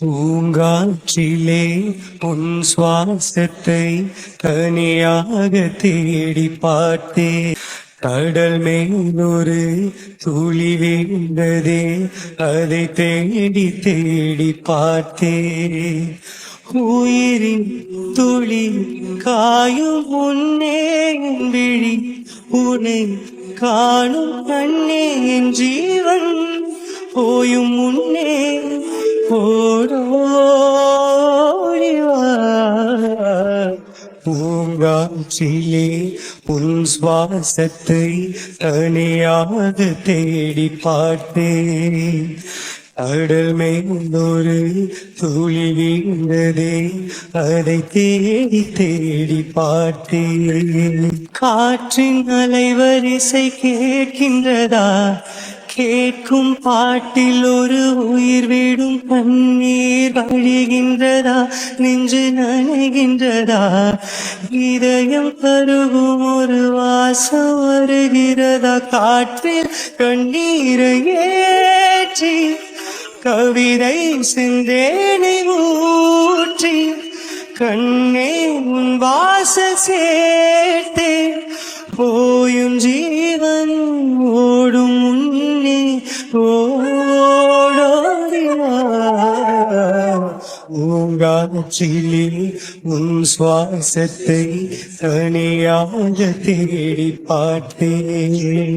பூங்காற்றிலே உன் சுவாசத்தை தனியாக தேடி பார்த்தே கடல் மேலொரு துளி வேண்டதே அதை தேடி தேடி பார்த்தே உயிரின் துளி காயும் உன்னே விழி உன்னை காணும் அண்ணே என் ஜீவன் போயும் முன்னே பூங்காட்சியிலே உன் சுவாசத்தை தனியாவது தேடி பார்த்தேன். கடல் மேலொரு துளி வீழ்ந்ததே அதை தேடி தேடி பார்த்தேன். காற்றின் அலைவரிசை கேட்கின்றதா? கேட்கும் பாட்டில் ஒரு உயிர் விடும் கண்ணீர் வழிகின்றதா? நெஞ்சு நனைகின்றதா? இதயம் பருகும் ஒரு வாசம் வருகிறதா? காற்றில் கண்ணீரை ஏற்றி கவிதை சிந்தேனை ஊற்றி கண்ணே உன் வாச சேர்த்தே போயும் ஜீவன் ஓடாச்சிலே உன் சுவாசத்தை தனியாக தேடி பார்த்தேன்.